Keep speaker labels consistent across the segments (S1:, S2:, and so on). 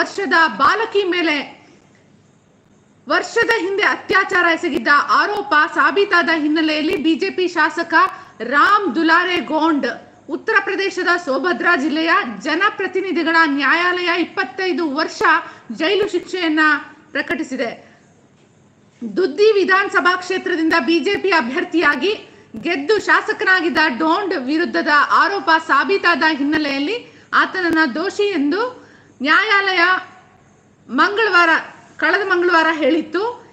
S1: ವರ್ಷದ ಬಾಲಕಿ ಮೇಲೆ ವರ್ಷದ ಹಿಂದೆ ಅತ್ಯಾಚಾರ ಎಸಗಿದ್ದ ಆರೋಪ ಸಾಬೀತಾದ ಹಿನ್ನೆಲೆಯಲ್ಲಿ ಬಿಜೆಪಿ ಶಾಸಕ ರಾಮ್ ದುಲಾರೆ ಗೋಂಡ್, ಉತ್ತರ ಪ್ರದೇಶದ ಸೋಭದ್ರಾ ಜಿಲ್ಲೆಯ ಜನಪ್ರತಿನಿಧಿಗಳ ನ್ಯಾಯಾಲಯ ಇಪ್ಪತ್ತೈದು ವರ್ಷ ಜೈಲು ಶಿಕ್ಷೆಯನ್ನ ಪ್ರಕಟಿಸಿದೆ. ದುದ್ದಿ ವಿಧಾನಸಭಾ ಕ್ಷೇತ್ರದಿಂದ ಬಿಜೆಪಿ ಅಭ್ಯರ್ಥಿಯಾಗಿ ಗೆದ್ದು ಶಾಸಕನಾಗಿದ್ದ ಡೋಂಡ್ ವಿರುದ್ಧದ ಆರೋಪ ಸಾಬೀತಾದ ಹಿನ್ನೆಲೆಯಲ್ಲಿ ಆತನನ್ನ ದೋಷಿ ಎಂದು ನ್ಯಾಯಾಲಯ ಮಂಗಳವಾರ, ಕಳೆದ ಮಂಗಳವಾರ ಹೇಳಿತ್ತು,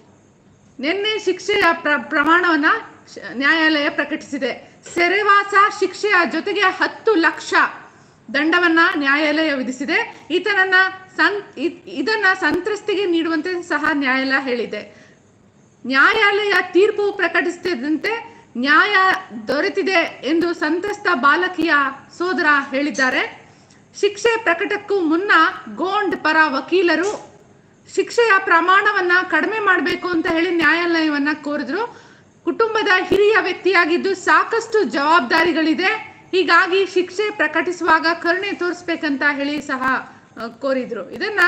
S1: ನಿನ್ನೆ ಶಿಕ್ಷೆಯ ಪ್ರ, ಪ್ರಮಾಣವನ್ನು ನ್ಯಾಯಾಲಯ ಪ್ರಕಟಿಸಿದೆ. ಸೆರೆವಾಸ ಶಿಕ್ಷೆಯ ಜೊತೆಗೆ ಹತ್ತು ಲಕ್ಷ ದಂಡವನ್ನ ನ್ಯಾಯಾಲಯ ವಿಧಿಸಿದೆ. ಈತನನ್ನ ಸಂ ಇ- ಇದನ್ನ ಸಂತ್ರಸ್ತಿಗೆ ನೀಡುವಂತೆ ಸಹ ನ್ಯಾಯಾಲಯ ಹೇಳಿದೆ. ನ್ಯಾಯಾಲಯ ತೀರ್ಪು ಪ್ರಕಟಿಸುತ್ತಿದ್ದಂತೆ ನ್ಯಾಯ ದೊರೆತಿದೆ ಎಂದು ಸಂತ್ರಸ್ತ ಬಾಲಕಿಯ ಸೋದರ ಹೇಳಿದ್ದಾರೆ. ಶಿಕ್ಷೆ ಪ್ರಕಟಕ್ಕೂ ಮುನ್ನ ಗೋಂಡ್ ಪರ ವಕೀಲರು ಶಿಕ್ಷೆಯ ಪ್ರಮಾಣವನ್ನ ಕಡಿಮೆ ಮಾಡಬೇಕು ಅಂತ ಹೇಳಿ ನ್ಯಾಯಾಲಯವನ್ನ ಕೋರಿದ್ರು. ಕುಟುಂಬದ ಹಿರಿಯ ವ್ಯಕ್ತಿಯಾಗಿದ್ದು ಸಾಕಷ್ಟು ಜವಾಬ್ದಾರಿಗಳಿದೆ. ಹೀಗಾಗಿ ಶಿಕ್ಷೆ ಪ್ರಕಟಿಸುವಾಗ ಕರುಣೆ ತೋರಿಸ್ಬೇಕಂತ ಹೇಳಿ ಸಹ ಕೋರಿದ್ರು. ಇದನ್ನ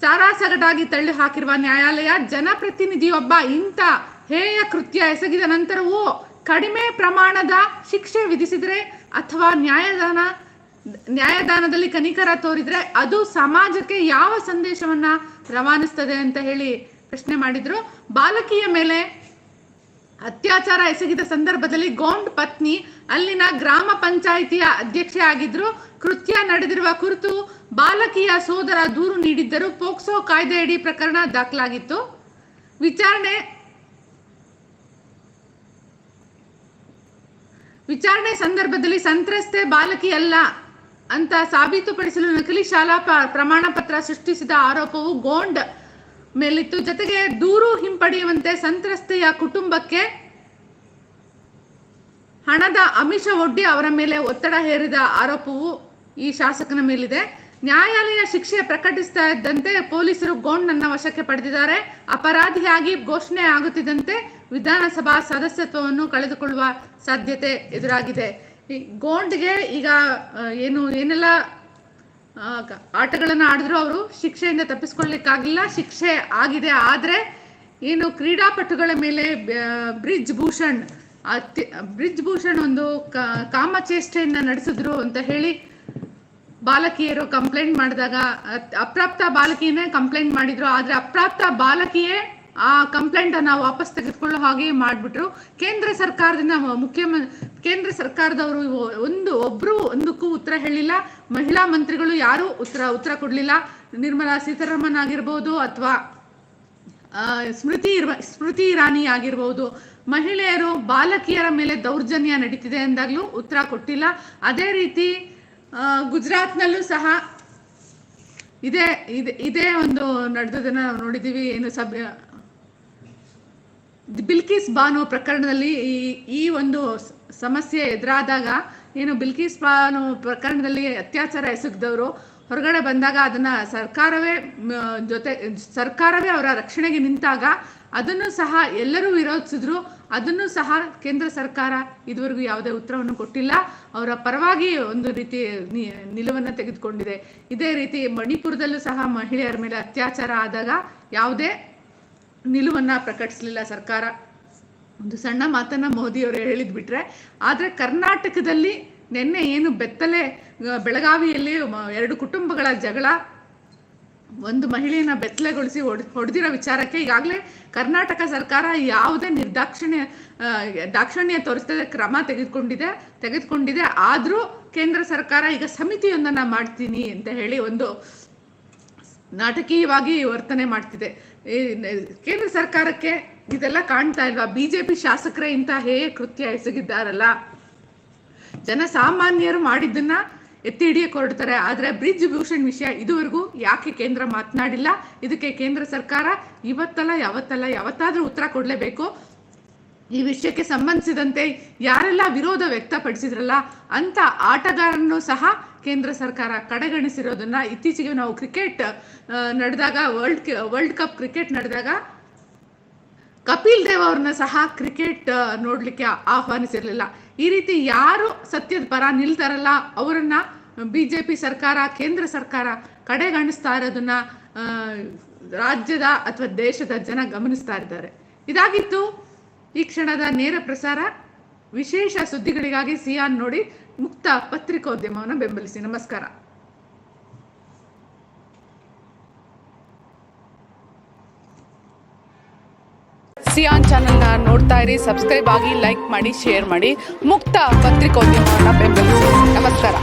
S1: ಸಾರಾಸಗಟಾಗಿ ತಳ್ಳಿ ಹಾಕಿರುವ ನ್ಯಾಯಾಲಯ ಜನಪ್ರತಿನಿಧಿಯೊಬ್ಬ ಇಂಥ ಹೇಯ ಕೃತ್ಯ ಎಸಗಿದ ನಂತರವೂ ಕಡಿಮೆ ಪ್ರಮಾಣದ ಶಿಕ್ಷೆ ವಿಧಿಸಿದರೆ ಅಥವಾ ನ್ಯಾಯದಾನ ನ್ಯಾಯದಾನದಲ್ಲಿ ಕನಿಕರ ತೋರಿದ್ರೆ ಅದು ಸಮಾಜಕ್ಕೆ ಯಾವ ಸಂದೇಶವನ್ನ ರವಾನಿಸ್ತದೆ ಅಂತ ಹೇಳಿ ಪ್ರಶ್ನೆ ಮಾಡಿದ್ರು. ಬಾಲಕಿಯ ಮೇಲೆ ಅತ್ಯಾಚಾರ ಎಸಗಿದ ಸಂದರ್ಭದಲ್ಲಿ ಗೋಂಡ್ ಪತ್ನಿ ಅಲ್ಲಿನ ಗ್ರಾಮ ಪಂಚಾಯಿತಿಯ ಅಧ್ಯಕ್ಷೆ ಆಗಿದ್ರು. ಕೃತ್ಯ ನಡೆದಿರುವ ಕುರಿತು ಬಾಲಕಿಯ ಸೋದರ ದೂರು ನೀಡಿದ್ದರು ಪೋಕ್ಸೋ ಕಾಯ್ದೆಯಡಿ ಪ್ರಕರಣ ದಾಖಲಾಗಿತ್ತು. ವಿಚಾರಣೆ ವಿಚಾರಣೆ ಸಂದರ್ಭದಲ್ಲಿ ಸಂತ್ರಸ್ತೆ ಬಾಲಕಿ ಅಲ್ಲ. ಅಂತ ಸಾಬೀತುಪಡಿಸಲು ನಕಲಿ ಶಾಲಾ ಪ್ರಮಾಣ ಪತ್ರ ಸೃಷ್ಟಿಸಿದ ಆರೋಪವು ಗೋಂಡ್ ಮೇಲಿತ್ತು. ಜೊತೆಗೆ ದೂರು ಹಿಂಪಡೆಯುವಂತೆ ಸಂತ್ರಸ್ತೆಯ ಕುಟುಂಬಕ್ಕೆ ಹಣದ ಅಮಿಷ ಒಡ್ಡಿ ಅವರ ಮೇಲೆ ಒತ್ತಡ ಹೇರಿದ ಆರೋಪವು ಈ ಶಾಸಕನ ಮೇಲಿದೆ. ನ್ಯಾಯಾಲಯ ಶಿಕ್ಷೆ ಪ್ರಕಟಿಸ್ತಾ ಇದ್ದಂತೆ ಪೊಲೀಸರು ಗೋಂಡ್ನನ್ನ ವಶಕ್ಕೆ ಪಡೆದಿದ್ದಾರೆ. ಅಪರಾಧಿಯಾಗಿ ಘೋಷಣೆ ಆಗುತ್ತಿದ್ದಂತೆ ವಿಧಾನಸಭಾ ಸದಸ್ಯತ್ವವನ್ನು ಕಳೆದುಕೊಳ್ಳುವ ಸಾಧ್ಯತೆ ಎದುರಾಗಿದೆ. ಗೋಂಡ್ಗೆ ಈಗ ಏನು, ಏನೆಲ್ಲ ಆಟಗಳನ್ನು ಆಡಿದ್ರು ಅವರು ಶಿಕ್ಷೆಯಿಂದ ತಪ್ಪಿಸ್ಕೊಳ್ಳಿಕ್ಕಾಗಿಲ್ಲ, ಶಿಕ್ಷೆ ಆಗಿದೆ. ಆದ್ರೆ ಏನು ಕ್ರೀಡಾಪಟುಗಳ ಮೇಲೆ ಬ್ರಿಜ್ ಭೂಷಣ್, ಅತ್ಯ, ಬ್ರಿಜ್ ಭೂಷಣ್ ಒಂದು ಕಾಮಚೇಷ್ಟೆಯಿಂದ ನಡೆಸಿದ್ರು ಅಂತ ಹೇಳಿ ಬಾಲಕಿಯರು ಕಂಪ್ಲೇಂಟ್ ಮಾಡಿದಾಗ ಅಪ್ರಾಪ್ತ ಬಾಲಕಿಯನ್ನೇ ಕಂಪ್ಲೇಂಟ್ ಮಾಡಿದ್ರು. ಆದ್ರೆ ಅಪ್ರಾಪ್ತ ಬಾಲಕಿಯೇ ಆ ಕಂಪ್ಲೇಂಟ್ ಅನ್ನ ವಾಪಸ್ ತೆಗೆದುಕೊಳ್ಳೋ ಹಾಗೆ ಮಾಡ್ಬಿಟ್ರು. ಕೇಂದ್ರ ಸರ್ಕಾರದಿಂದ ಮುಖ್ಯಮ, ಕೇಂದ್ರ ಸರ್ಕಾರದವರು ಒಂದು, ಒಬ್ರು ಒಂದಕ್ಕೂ ಉತ್ತರ ಹೇಳಿಲ್ಲ. ಮಹಿಳಾ ಮಂತ್ರಿಗಳು ಯಾರು ಉತ್ತರ ಉತ್ತರ ಕೊಡ್ಲಿಲ್ಲ. ನಿರ್ಮಲಾ ಸೀತಾರಾಮನ್ ಆಗಿರ್ಬೋದು ಅಥವಾ ಸ್ಮೃತಿ ಸ್ಮೃತಿ ಇರಾನಿ ಆಗಿರ್ಬೋದು. ಮಹಿಳೆಯರು ಬಾಲಕಿಯರ ಮೇಲೆ ದೌರ್ಜನ್ಯ ನಡೀತಿದೆ ಎಂದಾಗ್ಲೂ ಉತ್ತರ ಕೊಟ್ಟಿಲ್ಲ. ಅದೇ ರೀತಿ ಗುಜರಾತ್ನಲ್ಲೂ ಸಹ ಇದೇ ಇದೇ ಒಂದು ನಡೆದದನ್ನ ನೋಡಿದ್ದೀವಿ. ಏನು ಸಬ್ ಬಿಲ್ಕಿಸ್ ಬಾನು ಪ್ರಕರಣದಲ್ಲಿ ಈ ಈ ಒಂದು ಸಮಸ್ಯೆ ಎದುರಾದಾಗ ಏನು ಬಿಲ್ಕಿಸ್ ಬಾನು ಪ್ರಕರಣದಲ್ಲಿ ಅತ್ಯಾಚಾರ ಎಸಗಿದವರು ಹೊರಗಡೆ ಬಂದಾಗ ಅದನ್ನ ಸರ್ಕಾರವೇ ಜೊತೆ, ಸರ್ಕಾರವೇ ಅವರ ರಕ್ಷಣೆಗೆ ನಿಂತಾಗ ಅದನ್ನು ಸಹ ಎಲ್ಲರೂ ವಿರೋಧಿಸಿದ್ರು. ಅದನ್ನು ಸಹ ಕೇಂದ್ರ ಸರ್ಕಾರ ಇದುವರೆಗೂ ಯಾವುದೇ ಉತ್ತರವನ್ನು ಕೊಟ್ಟಿಲ್ಲ. ಅವರ ಪರವಾಗಿ ಒಂದು ರೀತಿ ನಿಲುವನ್ನು ತೆಗೆದುಕೊಂಡಿದೆ. ಇದೇ ರೀತಿ ಮಣಿಪುರದಲ್ಲೂ ಸಹ ಮಹಿಳೆಯರ ಮೇಲೆ ಅತ್ಯಾಚಾರ ಆದಾಗ ಯಾವುದೇ ನಿಲುವನ್ನ ಪ್ರಕಟಿಸಲಿಲ್ಲ ಸರ್ಕಾರ. ಒಂದು ಸಣ್ಣ ಮಾತನ್ನು ಮೋದಿಯವರು ಹೇಳಿದ್ ಬಿಟ್ರೆ. ಆದರೆ ಕರ್ನಾಟಕದಲ್ಲಿ ನಿನ್ನೆ ಏನು ಬೆತ್ತಲೆ ಬೆಳಗಾವಿಯಲ್ಲಿ ಎರಡು ಕುಟುಂಬಗಳ ಜಗಳ, ಒಂದು ಮಹಿಳೆಯನ್ನ ಬೆತ್ತಲೆಗೊಳಿಸಿ ಹೊಡ್, ಹೊಡೆದಿರೋ ವಿಚಾರಕ್ಕೆ ಈಗಾಗಲೇ ಕರ್ನಾಟಕ ಸರ್ಕಾರ ಯಾವುದೇ ನಿರ್ದಾಕ್ಷಿಣ್ಯ ದಾಕ್ಷಿಣ್ಯ ತೋರಿಸ್ತದೆ ಕ್ರಮ ತೆಗೆದುಕೊಂಡಿದೆ ತೆಗೆದುಕೊಂಡಿದೆ. ಆದರೂ ಕೇಂದ್ರ ಸರ್ಕಾರ ಈಗ ಸಮಿತಿಯೊಂದನ್ನು ಮಾಡ್ತೀನಿ ಅಂತ ಹೇಳಿ ಒಂದು ನಾಟಕೀಯವಾಗಿ ವರ್ತನೆ ಮಾಡ್ತಿದೆ. ಕೇಂದ್ರ ಸರ್ಕಾರಕ್ಕೆ ಇದೆಲ್ಲ ಕಾಣ್ತಾ ಇಲ್ವಾ? ಬಿಜೆಪಿ ಶಾಸಕರೇ ಇಂತಹ ಹೇಯ ಕೃತ್ಯ ಎಸಗಿದ್ದಾರಲ್ಲ. ಜನಸಾಮಾನ್ಯರು ಮಾಡಿದ್ದನ್ನ ಎತ್ತಿ ಹಿಡಿಯಕ್ಕೆ ಹೊರಡ್ತಾರೆ. ಆದ್ರೆ ಬ್ರಿಡ್ಜ್ ಭೂಷಣ್ ವಿಷಯ ಇದುವರೆಗೂ ಯಾಕೆ ಕೇಂದ್ರ ಮಾತನಾಡಿಲ್ಲ? ಇದಕ್ಕೆ ಕೇಂದ್ರ ಸರ್ಕಾರ ಇವತ್ತಲ್ಲ, ಯಾವತ್ತಲ್ಲ, ಯಾವತ್ತಾದ್ರೂ ಉತ್ತರ ಕೊಡಲೇಬೇಕು. ಈ ವಿಷಯಕ್ಕೆ ಸಂಬಂಧಿಸಿದಂತೆ ಯಾರೆಲ್ಲ ವಿರೋಧ ವ್ಯಕ್ತಪಡಿಸಿದ್ರಲ್ಲ, ಅಂತ ಆಟಗಾರನ್ನು ಸಹ ಕೇಂದ್ರ ಸರ್ಕಾರ ಕಡೆಗಣಿಸಿರೋದನ್ನ ಇತ್ತೀಚೆಗೆ ನಾವು ಕ್ರಿಕೆಟ್ ನಡೆದಾಗ ವರ್ಲ್ಡ್ ವರ್ಲ್ಡ್ ಕಪ್ ಕ್ರಿಕೆಟ್ ನಡೆದಾಗ ಕಪಿಲ್ ದೇವ್ ಅವ್ರನ್ನ ಸಹ ಕ್ರಿಕೆಟ್ ನೋಡ್ಲಿಕ್ಕೆ ಆಹ್ವಾನಿಸಿರ್ಲಿಲ್ಲ. ಈ ರೀತಿ ಯಾರು ಸತ್ಯದ ಪರ ನಿಲ್ತಾರಲ್ಲ, ಅವರನ್ನ ಬಿಜೆಪಿ ಸರ್ಕಾರ, ಕೇಂದ್ರ ಸರ್ಕಾರ ಕಡೆಗಣಿಸ್ತಾ ಇರೋದನ್ನ ರಾಜ್ಯದ ಅಥವಾ ದೇಶದ ಜನ ಗಮನಿಸ್ತಾ ಇದ್ದಾರೆ. ಇದಾಗಿತ್ತು. ಈ ಕ್ಷಣದ ನೇರ ಪ್ರಸಾರ ವಿಶೇಷ ಸುದ್ದಿಗಳಿಗಾಗಿ ಸಿಯಾನ್ ನೋಡಿ ಮುಕ್ತ ಪತ್ರಿಕೋದ್ಯಮವನ್ನು ಬೆಂಬಲಿಸಿ. ನಮಸ್ಕಾರ.
S2: ಸಿಯಾನ್ ಚಾನೆಲ್ನ ನೋಡ್ತಾ ಇರಿ, ಸಬ್ಸ್ಕ್ರೈಬ್ ಆಗಿ ಲೈಕ್ ಮಾಡಿ, ಶೇರ್ ಮಾಡಿ, ಮುಕ್ತ ಪತ್ರಿಕೋದ್ಯಮವನ್ನು ಬೆಂಬಲಿಸಿ. ನಮಸ್ಕಾರ.